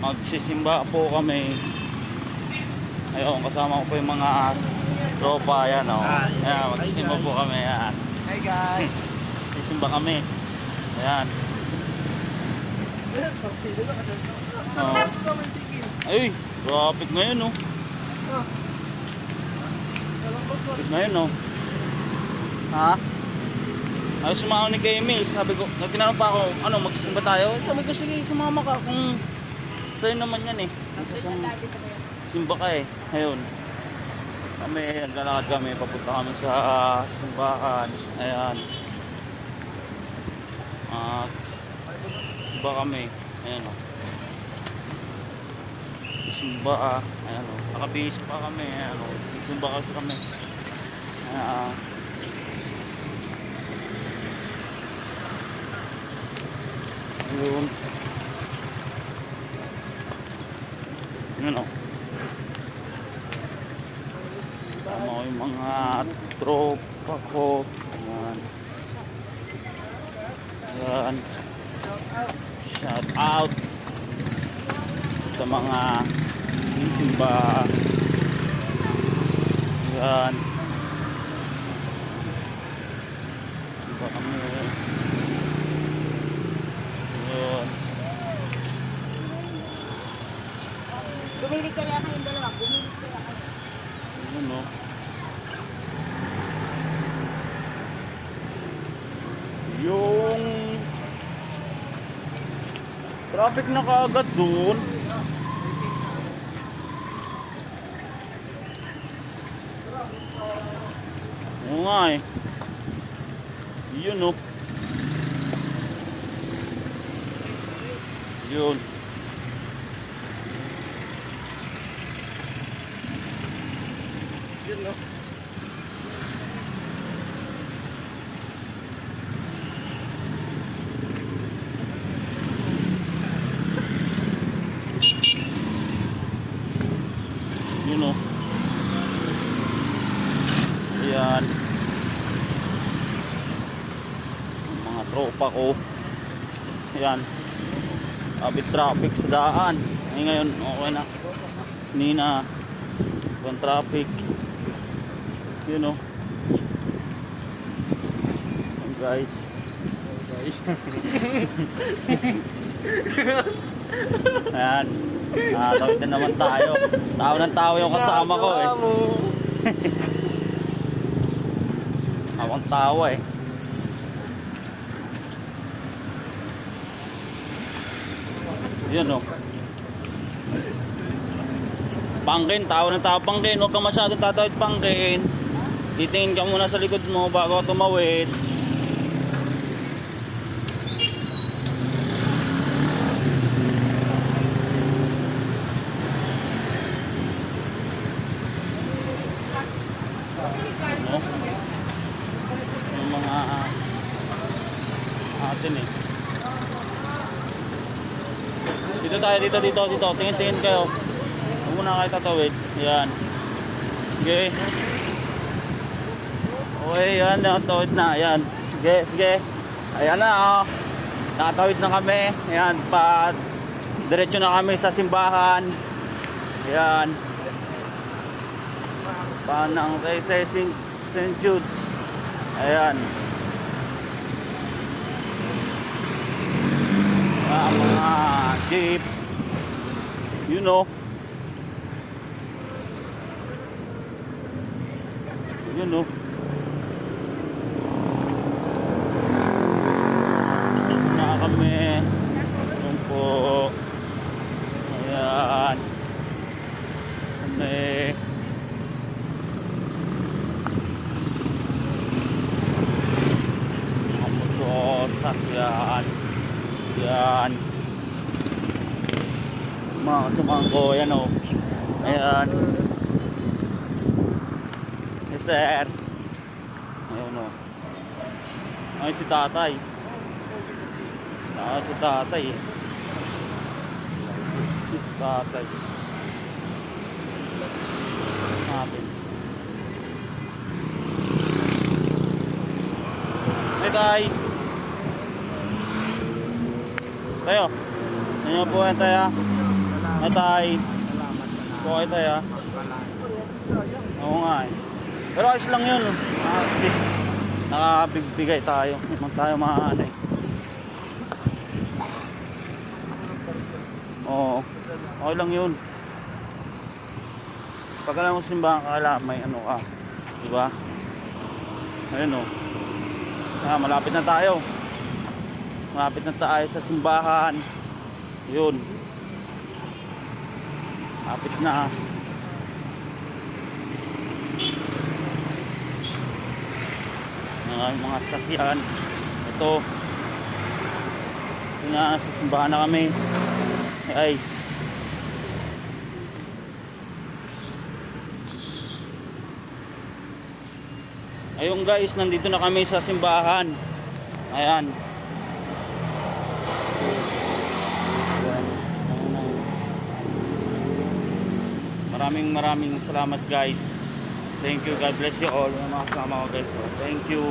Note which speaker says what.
Speaker 1: magsisimba po kami. Ayun, kasama ko po yung mga tropa. Yan, oh.
Speaker 2: Ah.
Speaker 1: Ayan,
Speaker 2: Hi,
Speaker 1: magsisimba po kami. Yan.
Speaker 2: Hey guys!
Speaker 1: Sisimba kami. Ayan. Oo. Ay, traffic ngayon, oh. Traffic ngayon, oh. Ha? Ay, sumama ni kay Emil. Sabi ko, nag tinanong pa ako, ano, magsisimba tayo? Sabi ko, sige, sumama ka kung sa'yo naman yan eh. Nagsasam- Simba ka eh. Ayun. Kami, naglalakad kami, papunta kami sa ah, simbahan. Ayan. At simba kami. Ayan o. Simba ah. Ayan o. Nakabihis pa kami. Ayan o. Simba kasi kami. Ayan. Yun. Yun o. Tama ko yung mga tropa ko. Ayan. Ayan. Shout out sa mga sisimba. Ayan. Simba kami. Ayan.
Speaker 3: Bumili kaya kayong dalawa. Bumili kaya kayo.
Speaker 1: Ayan o. Yung traffic na kaagad dun. Oo nga eh. Yun o. Yun.
Speaker 2: No?
Speaker 1: Yun o. Ayan. Mga tropa ko. Ayan. Abit traffic sa daan. Ay ngayon, okay na. Hindi na. Ibang traffic. Yun o. Ayan, guys. Ayan. Ah, tawid na naman tayo. Tao ng tao yung kasama ko eh. Akong tawa eh. Yun o. Pangkin, tao ng tao pangkin. Huwag ka masyadong tatawid pangkin. Titingin ka muna sa likod mo bago tumawid. Yung mga atin eh. Dito tayo, dito, dito, dito. Tingin, tingin kayo. Huwag muna kayo tatawid. Yan. Okay. Okay, yan. Nakatawid na. Yan. Sige, sige. Ayan na, oh. Nakatawid na kami. Ayan, pa diretso na kami sa simbahan. Ayan. Panang Reyes St. Jude's. Ayan. Ah, mga jeep. You know. You know. Kami. Yun po. Ayan. Kami. Motor, sakyan. Yan. Mga kasamahan ko, yan o. Ayan. Yes, sir. Ayan o. Ay, si tatay. Ah, si tatay eh. Si tatay. Natin. Hey, tay. Tayo. Ano po yan tayo?
Speaker 2: Ka na.
Speaker 1: Okay tayo. Oo nga eh. Pero ayos lang yun. At least, nakabigbigay tayo. Huwag tayo mga ano eh. Oo. Okay lang yun. Pag alam mo simbahan ka, alam, may ano ka. Diba? Ayun o. Ah, malapit na tayo. Malapit na tayo sa simbahan. Yun. Malapit na. Mga mga sakyan. Ito. Na, sa simbahan na kami. Guys. Ayun guys, nandito na kami sa simbahan. Ayan. Maraming maraming salamat guys. Thank you. God bless you all. Mga kasama ko guys. Thank you.